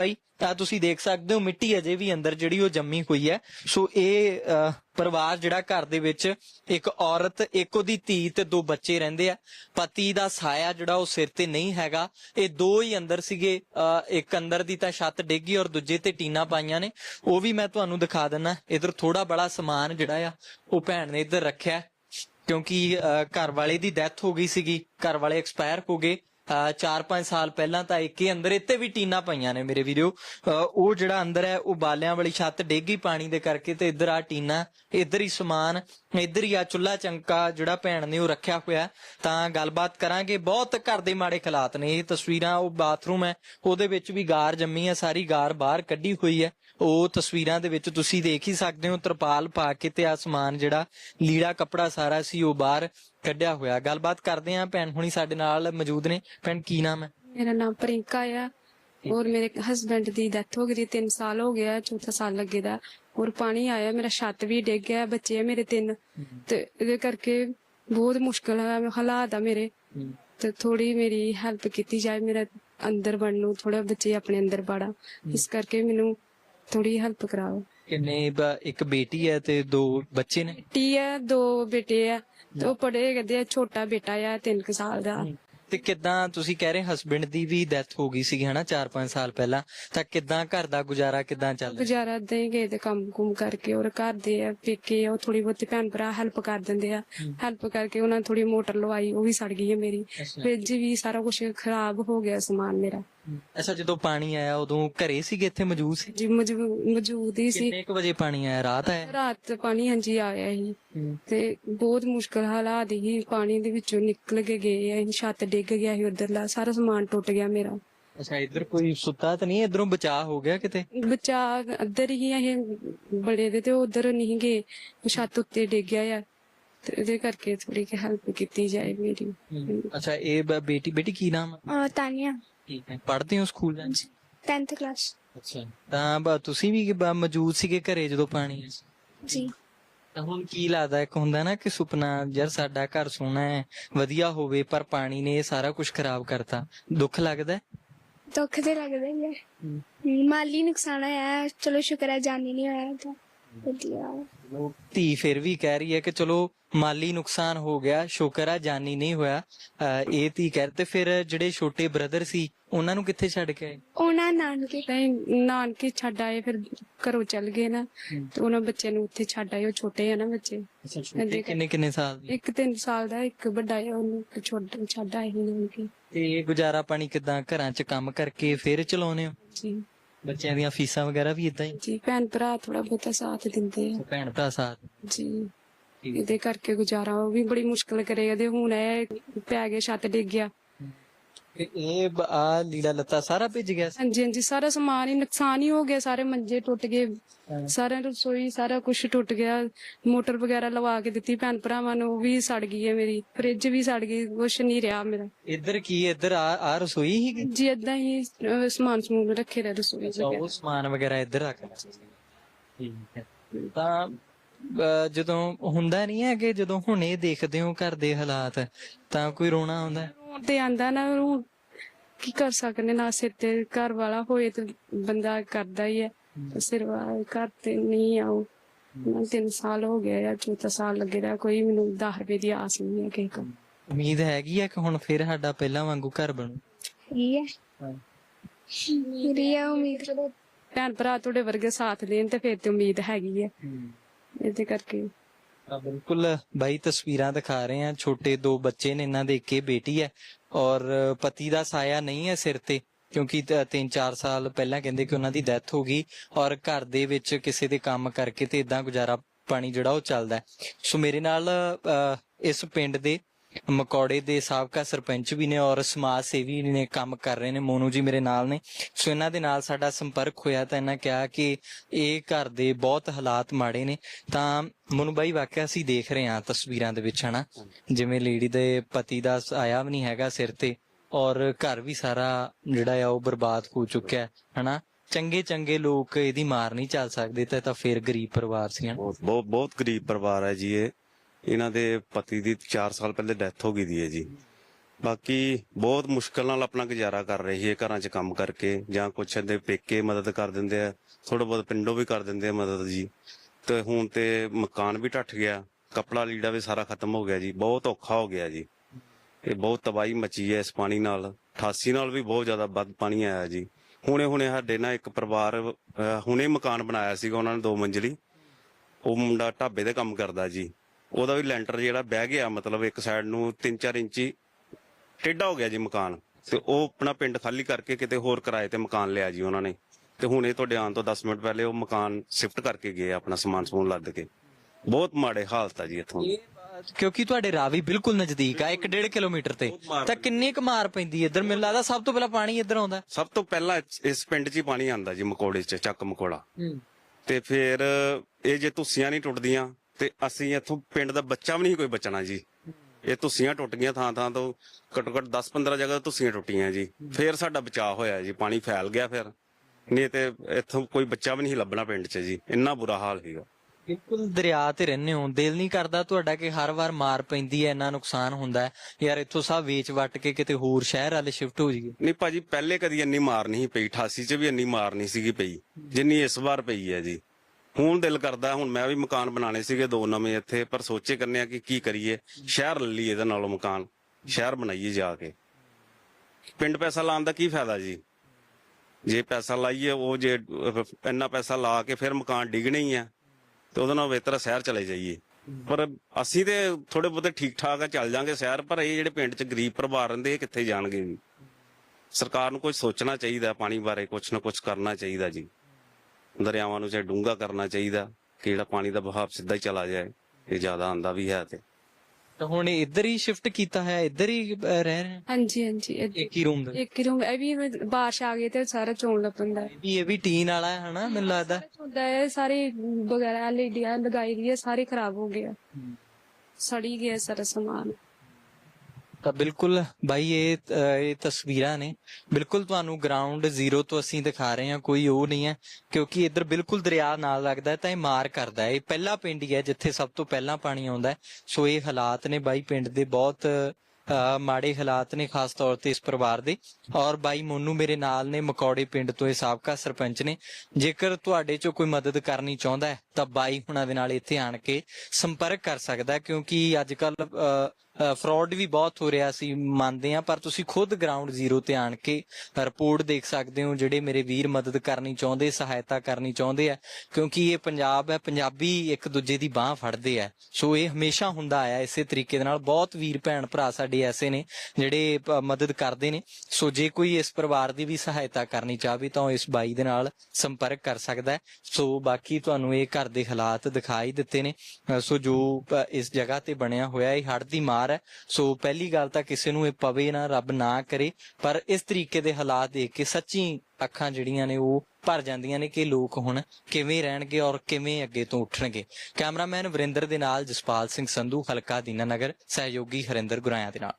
ਭਾਈ, ਤਾਂ ਤੁਸੀਂ ਦੇਖ ਸਕਦੇ ਹੋ, ਮਿੱਟੀ ਅਜੇ ਵੀ ਅੰਦਰ ਜਿਹੜੀ ਉਹ ਜੰਮੀ ਹੋਈ ਹੈ। ਸੋ ਇਹ ਪਰਿਵਾਰ ਜਿਹੜਾ ਘਰ ਦੇ ਵਿੱਚ ਇੱਕ ਔਰਤ, ਇੱਕ ਉਹਦੀ ਧੀ ਤੇ ਦੋ ਬੱਚੇ ਰਹਿੰਦੇ ਆ। ਪਤੀ ਦਾ ਸਾਇਆ ਜਿਹੜਾ ਉਹ ਸਿਰ ਤੇ ਨਹੀਂ ਹੈਗਾ। ਇਹ ਦੋ ਹੀ ਅੰਦਰ ਸੀਗੇ। ਇੱਕ ਅੰਦਰ ਦੀ ਤਾਂ ਛੱਤ ਡਿੱਗੀ ਔਰ ਦੂਜੇ ਤੇ ਟੀਨਾ ਪਾਈਆਂ ਨੇ। ਉਹ ਵੀ ਮੈਂ ਤੁਹਾਨੂੰ ਦਿਖਾ ਦਿੰਨਾ। ਇਧਰ ਥੋੜਾ ਬੜਾ ਸਮਾਨ ਜਿਹੜਾ ਆ, ਉਹ ਭੈਣ ਨੇ ਇੱਧਰ ਰੱਖਿਆ। ਕਿਉਂਕਿ ਘਰ ਵਾਲੇ ਦੀ ਡੈਥ ਹੋ ਗਈ ਸੀਗੀ। ਘਰ ਵਾਲੇ ਐਕਸਪਾਇਰ ਹੋ ਗਏ। 4-5 ਸਾਲ ਪਹਿਲਾਂ ਤਾਂ ਇੱਕ ਹੀ ਅੰਦਰ ਇੱਥੇ ਵੀ ਟੀਨਾ ਪਈਆਂ ਨੇ ਮੇਰੇ ਵੀਡੀਓ ਉਹ ਜਿਹੜਾ ਅੰਦਰ ਹੈ, ਉਹ ਬਾਲਿਆਂ ਵਾਲੀ ਛੱਤ ਡੇਗੀ ਪਾਣੀ ਦੇ ਕਰਕੇ ਤੇ ਇੱਧਰ ਆ ਟੀਨਾ, ਇੱਧਰ ਹੀ ਸਮਾਨ, ਇੱਧਰ ਹੀ ਆ ਚੁੱਲਾ ਚੰਕਾ ਜਿਹੜਾ ਭੈਣ ਨੇ ਉਹ ਰੱਖਿਆ ਹੋਇਆ। ਤਾਂ ਗੱਲਬਾਤ ਕਰਾਂਗੇ, ਬਹੁਤ ਘਰ ਦੇ ਮਾੜੇ ਹਾਲਾਤ ਨੇ ਇਹ ਤਸਵੀਰਾਂ, ਉਹ ਬਾਥਰੂਮ ਹੈ, ਉਹਦੇ ਵਿੱਚ ਵੀ ਗਾਰ ਜੰਮੀ ਹੈ, ਸਾਰੀ ਗਾਰ ਬਾਹਰ ਕੱਢੀ ਹੋਈ ਹੈ। ਉਹ ਤਸਵੀਰਾਂ ਦੇ ਵਿੱਚ ਤੁਸੀਂ ਦੇਖ ਹੀ ਸਕਦੇ ਹੋ, ਤਰਪਾਲ ਪਾ ਕੇ ਤੇ ਆਸਮਾਨ ਜਿਹੜਾ ਲੀੜਾ ਕੱਪੜਾ ਸਾਰਾ ਸੀ ਉਹ ਬਾਹਰ ਕੱਢਿਆ ਹੋਇਆ। ਗੱਲਬਾਤ ਕਰਦੇ ਆਂ ਭੈਣ ਹੁਣੀ ਸਾਡੇ ਨਾਲ ਮੌਜੂਦ ਨੇ। ਭੈਣ ਕੀ ਨਾਮ ਹੈ? ਮੇਰਾ ਨਾਮ ਪ੍ਰਿੰਕਾ ਆ ਔਰ ਮੇਰੇ ਹਸਬੰਡ ਦੀ ਡੈਥ ਹੋ ਗਈ 3 ਸਾਲ ਹੋ ਗਿਆ ਚੌਥਾ ਸਾਲ ਲੱਗੇ ਦਾ। ਔਰ ਪਾਣੀ ਆਇਆ ਮੇਰਾ ਛੱਤ ਵੀ ਡਿੱਗ ਗਿਆ ਬੱਚੇ ਆ ਮੇਰੇ ਤਿੰਨ। ਤੇ ਇਹਦੇ ਕਰਕੇ ਬਹੁਤ ਮੁਸ਼ਕਲ ਹੈ ਹਾਲਾਤ ਆ ਮੇਰੇ। ਤੇ ਥੋੜੀ ਮੇਰੀ ਹੈਲਪ ਕੀਤੀ ਜਾਏ ਮੇਰਾ ਅੰਦਰ ਵੜਨ ਨੂੰ ਥੋੜਾ ਬੱਚੇ ਆਪਣੇ ਅੰਦਰ ਬਾੜਾ ਇਸ ਕਰਕੇ ਮੈਨੂੰ ਥੋੜੀ ਹੈਲਪ ਕਰਾਓ। ਕਿੰਨੇ ਇੱਕ ਬੇਟੀ ਹੈ ਤੇ ਦੋ ਬੱਚੇ ਨੇ? ਟੀ ਹੈ ਦੋ ਬੇਟੇ ਆ। ਤੇ ਉਹ ਪੜੇ ਕਰਦੇ ਆ ਛੋਟਾ ਬੇਟਾ ਆ 3 ਸਾਲ ਦਾ। ਤੇ ਕਿੱਦਾਂ ਤੁਸੀਂ ਕਹਿ ਰਹੇ ਹਸਬੰਡ ਦੀ ਵੀ ਡੈਥ ਹੋ ਗਈ ਸੀਗੀ ਹਨਾ 4-5 ਸਾਲ ਪਹਿਲਾਂ। ਤਾਂ ਕਿੱਦਾਂ ਘਰ ਦਾ ਗੁਜ਼ਾਰਾ ਕਿੱਦਾਂ ਚੱਲ ਰਿਹਾ? ਗੁਜ਼ਾਰਾ ਏਦਾਂ ਹੀ ਗਏ ਦੇ ਕੰਮ ਕੁਮ ਕਰਕੇ ਔਰ ਘਰ ਦੇ ਆ ਪੇਕੇ ਆ ਉਹ ਥੋੜੀ ਬਹੁਤੀ ਭੈਣ ਭਰਾ ਹੈਲਪ ਕਰ ਦਿੰਦੇ ਆ। ਹੈਲਪ ਕਰਕੇ ਉਹਨਾਂ ਥੋੜੀ ਮੋਟਰ ਲਵਾਈ ਉਹ ਵੀ ਸੜ ਗਈ ਹੈ ਮੇਰੀ। ਫ੍ਰਿਜ ਵੀ ਸਾਰਾ ਕੁਝ ਖਰਾਬ ਹੋ ਗਿਆ ਸਮਾਨ ਮੇਰਾ। ਅੱਛਾ ਜਦੋਂ ਪਾਣੀ ਆਇਆ ਉਦੋਂ ਘਰੇ ਸੀਗੇ ਇੱਥੇ ਮੌਜੂਦ ਸੀ? ਜੀ ਮੌਜੂ- ਮੌਜੂਦ ਹੀ ਸੀ। ਕਿੰਨੇ ਕੁ ਵਜੇ ਪਾਣੀ ਆਇਆ? ਰਾਤ ਆਇਆ? ਰਾਤ ਪਾਣੀ ਹਾਂਜੀ ਆਇਆ ਸੀ ਤੇ ਬਹੁਤ ਮੁਸ਼ਕਲ ਹਾਲਾਤ ਹੀ। ਪਾਣੀ ਦੇ ਵਿੱਚੋਂ ਨਿਕਲ ਕੇ ਗਏ ਆ ਛੱਤ ਡਿੱਗ ਗਿਆ ਸੀ ਉਧਰਲਾ ਸਾਰਾ ਸਮਾਨ ਟੁੱਟ ਗਿਆ ਮੇਰਾ। ਅੱਛਾ ਇੱਧਰ ਕੋਈ ਸੁੱਤਾ ਤਾਂ ਨਹੀਂ? ਇਧਰੋਂ ਬਚਾਅ ਹੋ ਗਿਆ ਕਿਤੇ? ਬੱਚਾ ਅੱਧਰ ਹੀ ਇਹ ਬੜੇ ਦੇ ਤੇ ਉਧਰ ਨਹੀਂ ਗਏ। ਛੱਤ ਉੱਤੇ ਡਿੱਗ ਗਿਆ ਆ ਤੇ ਇਹਦੇ ਕਰਕੇ ਥੋੜੀ ਕਿ ਹੈਲਪ ਕੀਤੀ ਜਾਏ ਮੇਰੀ। ਅੱਛਾ ਇਹ ਬ- ਬੇਟੀ ਬੇਟੀ ਕੀ ਨਾਮ ਹੈ ਤਾਨੀਆ। ਠੀਕ ਹੈ। ਪੜ੍ਹਦੇ ਹੋ ਸਕੂਲ ਜਾਂਦੇ 10th ਕਲਾਸ ਅੱਛਾ। ਤਾਂ ਬ- ਤੁਸੀਂ ਵੀ ਬ- ਮੌਜੂਦ ਸੀਗੇ ਘਰੇ ਜਦੋਂ ਪਾਣੀ ਆਇਆ ਸੀ? ਜੀ। ਤਾਂ ਹੁਣ ਕੀ ਲੱਗਦਾ ਇੱਕ ਹੁੰਦਾ ਨਾ ਕਿ ਸੁਪਨਾ ਯਾਰ ਸਾਡਾ ਘਰ ਸੋਹਣਾ ਹੈ ਵਧੀਆ ਹੋਵੇ ਪਰ ਪਾਣੀ ਨੇ ਇਹ ਸਾਰਾ ਕੁਝ ਖਰਾਬ ਕਰਤਾ। ਦੁੱਖ ਲੱਗਦਾ ਹੈ? ਦੁੱਖ ਤੇ ਲੱਗਦਾ ਹੀ ਹੈ। ਮਾਲੀ ਨੁਕਸਾਨ ਆਇਆ ਚਲੋ ਸ਼ੁਕਰ ਹੈ ਜਾਨੀ ਨਹੀਂ ਹੋਇਆ ਤਾਂ ਵਧੀਆ। ਧੀ ਫਿਰ ਵੀ ਕਹਿ ਰਹੀ ਹੈ ਕਿ ਚਲੋ ਮਾਲੀ ਨੁਕਸਾਨ ਹੋ ਗਿਆ ਸ਼ੁਕਰ ਆ ਜਾਨੀ ਨਹੀਂ ਹੋਇਆ। ਅਹ ਇਹ ਧੀ ਕਹਿ ਤੇ ਫਿਰ ਜਿਹੜੇ ਛੋਟੇ ਬ੍ਰਦਰ ਸੀ ਉਹਨਾਂ ਨੂੰ ਕਿੱਥੇ ਛੱਡ ਕੇ ਆਏ? ਉਹਨਾਂ ਨਾਨਕੇ ਨਹੀਂ ਨਾਨਕੇ ਛੱਡ ਆਏ ਫਿਰ ਘਰੋਂ ਚੱਲ ਗਏ ਨਾ। ਤੇ ਉਹਨਾਂ ਬੱਚਿਆਂ ਨੂੰ ਉੱਥੇ ਛੱਡ ਆਏ ਉਹ ਛੋਟੇ ਆ ਨਾ ਬੱਚੇ। ਛੋਟੇ ਕਿੰਨੇ ਕਿੰਨੇ ਸਾਲ ਦੇ? ਇੱਕ 3 ਸਾਲ ਦਾ ਇੱਕ ਵੱਡਾ ਹੈ ਉਹਨੂੰ ਇੱਕ ਛੋਟਾ ਛੱਡ ਆਏ ਨਾਨਕੇ। ਤੇ ਇਹ ਗੁਜ਼ਾਰਾ ਪਾਣੀ ਕਿਦਾਂ ਘਰਾਂ 'ਚ ਕੰਮ ਕਰਕੇ ਫਿਰ ਚਲਾਉਨੇ ਹੋ? ਜੀ। ਬੱਚਿਆਂ ਦੀਆਂ ਫੀਸਾਂ ਵਗੈਰਾ ਵੀ ਇਦਾਂ ਹੀ? ਜੀ ਭੈਣ ਭਰਾ ਥੋੜਾ ਬਹੁਤਾ ਸਾਥ ਦਿੰਦੇ ਆ। ਭੈਣ ਭਰਾ ਸਾਥ? ਜੀ। ਇਹਦੇ ਕਰਕੇ ਗੁਜ਼ਾਰਾ ਉਹ ਵੀ ਬੜੀ ਮੁਸ਼ਕਲ ਕਰੇ। ਇਹਦੇ ਹੁਣ ਇਹ ਪੈ ਗਿਆ ਛੱਤ ਡਿੱਗ ਗਿਆ। ਤੇ ਇਹ ਆ ਲੀੜਾ ਲੱਤਾ ਸਾਰਾ ਭਿੱਜ ਗਿਆ ਸੀ? ਹਾਂਜੀ ਹਾਂਜੀ ਸਾਰਾ ਸਮਾਨ ਹੀ ਨੁਕਸਾਨ ਹੀ ਹੋ ਗਿਆ ਸਾਰੇ ਮੰਜੇ ਟੁੱਟ ਗਏ ਸਾਰਾ ਰਸੋਈ ਸਾਰਾ ਕੁਝ ਟੁੱਟ ਗਿਆ ਮੋਟਰ ਵਗੈਰਾ ਲਵਾ ਕੇ ਦਿੱਤੀ ਭੈਣ ਭਰਾਵਾਂ ਨੂੰ ਉਹ ਵੀ ਸੜ ਗਈ ਹੈ ਮੇਰੀ ਫ੍ਰਿਜ ਵੀ ਸੜ ਗਈ ਕੁਛ ਨਹੀਂ ਰਿਹਾ ਮੇਰਾ। ਇੱਧਰ ਕੀ ਇੱਧਰ ਆ ਆ ਰਸੋਈ ਹੀ ਜੀ ਏਦਾਂ ਹੀ ਅਹ, ਸਮਾਨ ਸਮੂਨ ਰੱਖੇ ਰਹੇ ਰਸੋਈ ਚ ਉਹ ਸਮਾਨ ਵਗੈਰਾ ਇੱਧਰ ਰੱਖ ਲਿਆ। ਠੀਕ ਹੈ। ਤਾਂ ਅਹ, ਜਦੋਂ ਹੁੰਦਾ ਨਹੀਂ ਹੈ ਕਿ ਜਦੋਂ ਹੁਣ ਦੇਖਦੇ ਹੋ ਘਰ ਦੇ ਹਾਲਾਤ ਤਾਂ ਕੋਈ ਰੋਣਾ ਆਉਂਦਾ? ਹੈ? ਹੁਣ ਤੇ ਆਂਦਾ ਨਾ ਹੁਣ ਕੀ ਕਰ ਸਕਨੇ ਨਾ ਸਿਰ ਤੇ ਘਰ ਵਾਲਾ ਹੋਏ ਤੇ ਬੰਦਾ ਕਰਦਾ ਹੀ ਹੈ। ਸਿਰ ਵਾਲਾ ਘਰ ਤੇ ਨਹੀਂ ਆਉ ਨਾ ਤਿੰਨ ਸਾਲ ਹੋ ਗਏ ਆ ਚੌਥਾ ਸਾਲ ਲੱਗੇ ਦਾ ਕੋਈ ਮੈਨੂੰ 10 ਰੁਪਏ ਦੀ ਆਸ ਨਹੀਂ ਹੈ ਕਿਸੇ ਕੋਲ। ਉਮੀਦ ਹੈਗੀ ਹੈ ਕਿ ਹੁਣ ਫਿਰ ਸਾਡਾ ਪਹਿਲਾਂ ਵਾਂਗੂ ਘਰ ਬਣੂ? ਇਹ ਹੈ। ਮੇਰੀ ਇਹ ਉਮੀਦ ਭੈਣ ਭਰਾ ਤੁਹਾਡੇ ਵਰਗੇ ਸਾਥ ਦੇਣ ਤੇ ਫਿਰ ਤੇ ਉਮੀਦ ਹੈਗੀ ਹੈ। ਇਹਦੇ ਕਰਕੇ। ਬਿਲਕੁਲ। ਬਾਈ ਤਸਵੀਰਾਂ ਦਿਖਾ ਰਹੇ ਆ ਛੋਟੇ ਦੋ ਬੱਚੇ ਨੇ ਇਹਨਾਂ ਦੇ ਇੱਕ ਹੀ ਬੇਟੀ ਹੈ ਔਰ ਪਤੀ ਦਾ ਸਾਇਆ ਨਹੀਂ ਹੈ ਸਿਰ ਤੇ ਕਿਉਂਕਿ 3-4 ਸਾਲ ਪਹਿਲਾਂ ਕਹਿੰਦੇ ਕਿ ਉਹਨਾਂ ਦੀ ਡੈਥ ਹੋ ਗਈ ਔਰ ਘਰ ਦੇ ਵਿੱਚ ਕਿਸੇ ਦੇ ਕੰਮ ਕਰਕੇ ਤੇ ਇਦਾਂ ਗੁਜ਼ਾਰਾ ਪਾਣੀ ਜਿਹੜਾ ਉਹ ਚੱਲਦਾ ਸੋ ਮੇਰੇ ਨਾਲ ਅਹ, ਇਸ ਪਿੰਡ ਦੇ ਮਕੌੜੇ ਦੇ ਸਾਬਕਾ ਸਰਪੰਚ ਵੀ ਨੇ ਔਰ ਸਮਾਜ ਸੇਵੀ ਨੇ, ਕੰਮ ਕਰ ਰਹੇ ਨੇ, ਮੋਨੂ ਜੀ ਮੇਰੇ ਨਾਲ ਨੇ। ਸੋ ਇਹਨਾਂ ਦੇ ਨਾਲ ਸਾਡਾ ਸੰਪਰਕ ਹੋਇਆ ਤਾਂ ਇਹਨਾਂ ਕਿਹਾ ਕਿ ਇਹ ਘਰ ਦੇ ਬਹੁਤ ਹਾਲਾਤ ਮਾੜੇ ਨੇ। ਤਾਂ ਮੋਨੂ ਬਾਈ, ਵਾਕਿਆ ਅਸੀਂ ਦੇਖ ਰਹੇ ਹਾਂ ਤਸਵੀਰਾਂ ਦੇ ਵਿੱਚ, ਹਨਾ? ਜਿਵੇਂ ਲੇਡੀ ਦੇ ਪਤੀ ਦਾ ਆਇਆ ਵੀ ਨਹੀਂ ਹੈਗਾ ਸਿਰ ਤੇ ਔਰ ਘਰ ਵੀ ਸਾਰਾ ਜਿਹੜਾ ਆ ਉਹ ਬਰਬਾਦ ਹੋ ਚੁੱਕਿਆ ਹੈ, ਹਨਾ? ਚੰਗੇ ਚੰਗੇ ਲੋਕ ਇਹਦੀ ਮਾਰ ਨਹੀਂ ਚੱਲ ਸਕਦੇ, ਤਾਂ ਤਾਂ ਫਿਰ ਗਰੀਬ ਪਰਿਵਾਰ ਸੀ ਬਹੁਤ ਬਹੁਤ ਬਹੁਤ ਗਰੀਬ ਪਰਿਵਾਰ ਹੈ ਜੀ ਇਹ। ਇਹਨਾਂ ਦੇ ਪਤੀ ਦੀ 4 ਸਾਲ ਪਹਿਲੇ ਡੈਥ ਹੋ ਗਈ ਦੀ ਹੈ ਜੀ। ਬਾਕੀ ਬਹੁਤ ਮੁਸ਼ਕਲ ਨਾਲ ਆਪਣਾ ਗੁਜ਼ਾਰਾ ਕਰ ਰਹੀ ਹੈ ਘਰਾਂ 'ਚ ਕੰਮ ਕਰਕੇ, ਜਾਂ ਕੁਛ ਦੇ ਪੇਕੇ ਮਦਦ ਕਰ ਦਿੰਦੇ ਆ ਥੋੜਾ ਬਹੁਤ ਪਿੰਡੋਂ ਵੀ ਕਰ ਦਿੰਦੇ ਆ ਮਦਦ ਜੀ। ਤੇ ਹੁਣ ਤੇ ਮਕਾਨ ਵੀ ਟੱਟ ਗਿਆ, ਕਪੜਾ ਲੀੜਾ ਵੀ ਸਾਰਾ ਖਤਮ ਹੋ ਗਿਆ ਜੀ, ਬਹੁਤ ਔਖਾ ਹੋ ਗਿਆ ਜੀ। ਇਹ ਬਹੁਤ ਤਬਾਹੀ ਮਚੀ ਹੈ ਇਸ ਪਾਣੀ ਨਾਲ 88 ਨਾਲ ਵੀ ਬਹੁਤ ਜ਼ਿਆਦਾ ਵੱਧ ਪਾਣੀ ਆਇਆ ਜੀ। ਹੁਣੇ ਹੁਣੇ ਸਾਡੇ ਨਾਲ ਇੱਕ ਪਰਿਵਾਰ ਹੁਣੇ ਮਕਾਨ ਬਣਾਇਆ ਸੀਗਾ ਉਹਨਾਂ ਨੇ ਦੋ ਮੰਜ਼ਲੀ, ਉਹ ਮੁੰਡਾ ਢਾਬੇ ਤੇ ਕੰਮ ਕਰਦਾ ਜੀ। ਉਹਦਾ ਵੀ ਲੈਂਟਰ ਜਿਹੜਾ ਬਹਿ ਗਿਆ ਮਤਲਬ ਇੱਕ ਸਾਈਡ ਨੂੰ 3-4 ਇੰਚੀ ਟੇਢਾ ਹੋ ਗਿਆ ਜੀ ਮਕਾਨ। ਤੇ ਉਹ ਆਪਣਾ ਪਿੰਡ ਖਾਲੀ ਕਰਕੇ ਕਿਤੇ ਹੋਰ ਕਿਰਾਏ ਤੇ ਮਕਾਨ ਲਿਆ ਜੀ ਉਹਨਾਂ ਨੇ। ਤੇ ਹੁਣੇ ਤੁਹਾਡੇ ਆਉਣ ਤੋਂ 10 ਮਿੰਟ ਪਹਿਲੇ ਉਹ ਮਕਾਨ ਸ਼ਿਫਟ ਕਰਕੇ ਗਏ ਆਪਣਾ ਸਮਾਨ ਸਮੂਨ ਲੱਦ ਕੇ। ਬਹੁਤ ਮਾੜੇ ਹਾਲਤ ਆ ਜੀ ਇੱਥੋਂ। ਇਹ ਕਿਉਂਕਿ ਤੁਹਾਡੇ ਰਾਵੀ ਬਿਲਕੁਲ ਨਜ਼ਦੀਕ ਆ 1.5 ਕਿਲੋਮੀਟਰ ਤੇ। ਤਾਂ ਕਿੰਨੀ ਕੁ ਮਾਰ ਪੈਂਦੀ ਇੱਧਰ? ਮੈਨੂੰ ਲੱਗਦਾ ਸਭ ਤੋਂ ਪਹਿਲਾਂ ਪਾਣੀ ਇੱਧਰ ਆਉਂਦਾ। ਸਭ ਤੋਂ ਪਹਿਲਾਂ ਇਸ- ਪਿੰਡ 'ਚ ਹੀ ਪਾਣੀ ਆਂਦਾ ਜੀ ਮਕੋੜੇ 'ਚ ਚੱਕ ਮਕੋੜਾ। ਤੇ ਫਿਰ ਇਹ ਜੇ ਤੁਸੀਆਂ ਨਹੀਂ ਟੁੱਟਦੀਆਂ ਤੇ ਅਸੀਂ ਇੱਥੋਂ ਪਿੰਡ ਦਾ ਬੱਚਾ ਵੀ ਨਹੀਂ ਕੋਈ ਬਚਣਾ ਜੀ। ਇਹ ਤੁਸੀਆਂ ਟੁੱਟ ਗਈਆਂ ਥਾਂ ਥਾਂ ਤੋਂ। ਘੱਟੋ ਘੱਟ 10-15 ਜਗ੍ਹਾ ਤੁਸੀਆਂ ਟੁੱਟੀਆਂ ਜੀ। ਫਿਰ ਸਾਡਾ ਬਚਾਅ ਹੋਇਆ ਜੀ ਪਾਣੀ ਫੈਲ ਗਿਆ ਫਿਰ। ਨਹੀਂ ਤੇ ਇੱਥੋਂ ਕੋਈ ਬੱਚਾ ਵੀ ਨਹੀਂ ਲੱਭਣਾ ਪਿੰਡ 'ਚ ਜੀ। ਇੰਨਾ ਬੁਰਾ ਹਾਲ ਸੀਗਾ। ਬਿਲਕੁਲ ਦਰਿਆ ਤੇ ਰਹਿੰਦੇ ਹੋ। ਦਿਲ ਨਹੀਂ ਕਰਦਾ ਤੁਹਾਡਾ ਕਿ ਹਰ ਵਾਰ ਮਾਰ ਪੈਂਦੀ ਹੈ ਇੰਨਾ ਨੁਕਸਾਨ ਹੁੰਦਾ ਹੈ। ਯਾਰ ਇੱਥੋਂ ਸਭ ਵੇਚ ਵੱਟ ਕੇ ਕਿਤੇ ਹੋਰ ਸ਼ਹਿਰ ਵਾਲੇ ਸ਼ਿਫਟ ਹੋ ਜਾਈਏ। ਨਹੀਂ ਭਾਜੀ ਪਹਿਲੇ ਕਦੀ ਇੰਨੀ ਮਾਰ ਨਹੀਂ ਪਈ। 88 ਚ ਵੀ ਇੰਨੀ ਮਾਰ ਨਹੀਂ ਸੀਗੀ ਪਈ। ਜਿੰਨੀ ਇਸ ਵਾਰ ਪਈ ਹੈ ਜੀ। ਹੁਣ ਦਿਲ ਕਰਦਾ, ਹੁਣ ਮੈਂ ਵੀ ਮਕਾਨ ਬਣਾਣੇ ਸੀਗੇ ਦੋ ਨਵੇਂ ਇੱਥੇ, ਪਰ ਸੋਚੇ ਕਰਨੇ ਆ ਕਿ ਕੀ ਕਰੀਏ। ਸ਼ਹਿਰ ਲੈ ਲਈਏ ਇਹਦੇ ਨਾਲੋਂ ਮਕਾਨ, ਸ਼ਹਿਰ ਬਣਾਈਏ ਜਾ ਕੇ। ਪਿੰਡ ਪੈਸਾ ਲਾਉਣ ਦਾ ਕੀ ਫਾਇਦਾ ਜੀ? ਜੇ ਪੈਸਾ ਲਾਈਏ, ਉਹ ਜੇ ਇੰਨਾ ਪੈਸਾ ਲਾ ਕੇ ਫਿਰ ਮਕਾਨ ਡਿੱਗਣੇ ਹੀ ਆ, ਤੇ ਉਹਦੇ ਨਾਲ ਬਿਹਤਰ ਸ਼ਹਿਰ ਚਲੇ ਜਾਈਏ। ਪਰ ਅਸੀਂ ਤੇ ਥੋੜੇ ਬਹੁਤੇ ਠੀਕ ਠਾਕ ਆ, ਚੱਲ ਜਾਾਂਗੇ ਸ਼ਹਿਰ, ਪਰ ਇਹ ਜਿਹੜੇ ਪਿੰਡ 'ਚ ਗਰੀਬ ਪਰਿਵਾਰ ਰਹਿੰਦੇ, ਇਹ ਕਿੱਥੇ ਜਾਣਗੇ ਜੀ? ਸਰਕਾਰ ਨੂੰ ਕੁਝ ਸੋਚਣਾ ਚਾਹੀਦਾ, ਪਾਣੀ ਬਾਰੇ ਕੁਝ ਨਾ ਕੁਝ ਕਰਨਾ ਚਾਹੀਦਾ ਜੀ। ਦਰਿਆਵਾਂ ਨੂੰ ਚਾਹੇ ਡੂੰਘਾ ਕਰਨਾ ਚਾਹੀਦਾ ਕਿ ਜਿਹੜਾ ਪਾਣੀ ਦਾ ਬਹਾਵ ਸਿੱਧਾ ਹੀ ਚਲਾ ਜਾਏ ਇਹ ਜ਼ਿਆਦਾ ਆਂਦਾ ਵੀ ਹੈ ਤੇ। ਤਾਂ ਹੁਣ ਇਹ ਇੱਧਰ ਹੀ ਸ਼ਿਫਟ ਕੀਤਾ ਹੈ ਇੱਧਰ ਹੀ ਅਹ, ਰਹਿ ਰਹੇ ਹੋ? ਹਾਂਜੀ ਹਾਂਜੀ ਇਹ- ਇੱਕ ਹੀ ਰੂਮ ਦੇ? ਇੱਕ ਹੀ ਰੂਮ ਇਹ ਵੀ ਐਵੇਂ ਬਾਰਿਸ਼ ਆ ਗਈ ਤੇ ਸਾਰਾ ਚੋਣ ਲੱਪੰਦਾ ਹੈ ਵੀ ਇਹ ਵੀ ਟੀਨ ਵਾਲਾ ਹੈ ਹਨਾ ਮੈਨੂੰ ਲੱਗਦਾ? ਹੁੰਦਾ ਹੈ ਸਾਰੇ ਵਗੈਰਾ ਐਲਈਡੀਆਂ ਲਗਾਈ ਦੀ ਹੈ ਸਾਰੇ ਖਰਾਬ ਹੋ ਗਿਆ ਸੜੀ ਗਿਆ ਸਾਰਾ ਸਮਾਨ। ਤਾਂ ਬਿਲਕੁਲ ਬਾਈ, ਇਹ ਇਹ ਤਸਵੀਰਾਂ ਨੇ। ਬਿਲਕੁਲ ਤੁਹਾਨੂੰ ਗਰਾਊਂਡ ਜ਼ੀਰੋ ਤੋਂ ਅਸੀਂ ਦਿਖਾ ਰਹੇ ਹਾਂ, ਕੋਈ ਉਹ ਨਹੀਂ ਹੈ, ਕਿਉਂਕਿ ਇੱਧਰ ਬਿਲਕੁਲ ਦਰਿਆ ਨਾਲ ਲੱਗਦਾ ਤਾਂ ਇਹ ਮਾਰ ਕਰਦਾ ਹੈ। ਇਹ ਪਹਿਲਾ ਪਿੰਡ ਹੀ ਹੈ, ਜਿੱਥੇ ਸਭ ਤੋਂ ਪਹਿਲਾਂ ਪਾਣੀ ਆਉਂਦਾ ਸੋ ਇਹ ਹਾਲਾਤ ਨੇ ਬਾਈ, ਪਿੰਡ ਦੇ ਬਹੁਤ ਮਾੜੇ ਹਾਲਾਤ ਨੇ, ਖਾਸ ਤੌਰ ਤੇ ਇਸ ਪਰਿਵਾਰ ਦੇ। ਔਰ ਬਾਈ, ਮੋਨੂ ਮੇਰੇ ਨਾਲ ਨੇ, ਮਕੌੜੇ ਪਿੰਡ ਤੋਂ ਇਹ ਸਾਬਕਾ ਸਰਪੰਚ ਨੇ। ਜੇਕਰ ਤੁਹਾਡੇ ਚੋਂ ਕੋਈ ਮਦਦ ਕਰਨੀ ਚਾਹੁੰਦਾ ਹੈ, ਤਾਂ ਬਾਈ ਹੁਣਾਂ ਦੇ ਨਾਲ ਇੱਥੇ ਆਣ ਕੇ ਸੰਪਰਕ ਕਰ ਸਕਦਾ ਕਿਉਂਕਿ ਅੱਜ ਕੱਲ ਫਰਾਡ ਵੀ ਬਹੁਤ ਹੋ ਰਿਹਾ ਸੀ, ਮੰਨਦੇ ਆ ਪਰ ਤੁਸੀਂ ਖੁਦ ਗਰਾਊਂਡ ਜ਼ੀਰੋ ਤੇ ਆਣ ਕੇ ਰਿਪੋਰਟ ਦੇਖ ਸਕਦੇ ਹੋ, ਜਿਹੜੇ ਮੇਰੇ ਵੀਰ ਮਦਦ ਕਰਨੀ ਚਾਹੁੰਦੇ, ਸਹਾਇਤਾ ਕਰਨੀ ਚਾਹੁੰਦੇ ਆ, ਕਿਉਂਕਿ ਇਹ ਪੰਜਾਬ ਹੈ, ਪੰਜਾਬੀ ਇੱਕ ਦੂਜੇ ਦੀ ਬਾਹ ਫੜਦੇ ਆ। ਸੋ ਇਹ ਹਮੇਸ਼ਾ ਹੁੰਦਾ ਆਇਆ, ਇਸੇ ਤਰੀਕੇ ਦੇ ਨਾਲ ਬਹੁਤ ਵੀਰ ਭੈਣ ਭਰਾ ਸਾਡੇ ਐਸੇ ਨੇ, ਜਿਹੜੇ ਮਦਦ ਕਰਦੇ ਨੇ। ਸੋ ਜੇ ਕੋਈ ਇਸ ਪਰਿਵਾਰ ਦੀ ਵੀ ਸਹਾਇਤਾ ਕਰਨੀ ਚਾਹਵੇ, ਤਾਂ ਉਹ ਇਸ ਬਾਈ ਦੇ ਨਾਲ ਸੰਪਰਕ ਕਰ ਸਕਦਾ ਹੈ। ਸੋ ਬਾਕੀ ਤੁਹਾਨੂੰ ਇਹ ਘਰ ਦੇ ਹਾਲਾਤ ਦਿਖਾਈ ਦਿੱਤੇ ਨੇ। ਸੋ ਜੋ ਇਸ ਜਗ੍ਹਾ ਤੇ ਬਣਿਆ ਹੋਇਆ, ਇਹ ਹੜ ਦੀ ਮਾਰ ਹੈ। ਸੋ ਪਹਿਲੀ ਗੱਲ ਤਾਂ ਕਿਸੇ ਨੂੰ ਇਹ ਪਵੇ ਨਾ, ਰੱਬ ਨਾ ਕਰੇ, ਪਰ ਇਸ ਤਰੀਕੇ ਦੇ ਹਾਲਾਤ ਦੇਖ ਕੇ ਸੱਚੀ ਅੱਖਾਂ ਜਿਹੜੀਆਂ ਨੇ ਉਹ ਭਰ ਜਾਂਦੀਆਂ ਨੇ ਕਿ ਲੋਕ ਹੁਣ ਕਿਵੇਂ ਰਹਿਣਗੇ ਔਰ ਕਿਵੇਂ ਅੱਗੇ ਤੋਂ ਉੱਠਣਗੇ। ਕੈਮਰਾਮੈਨ ਵਰਿੰਦਰ ਦੇ ਨਾਲ ਜਸਪਾਲ ਸਿੰਘ ਸੰਧੂ, ਹਲਕਾ ਦੀਨਾਨਗਰ ਸਹਿਯੋਗੀ ਹਰਿੰਦਰ ਗੁਰਾਇਆ ਦੇ ਨਾਲ।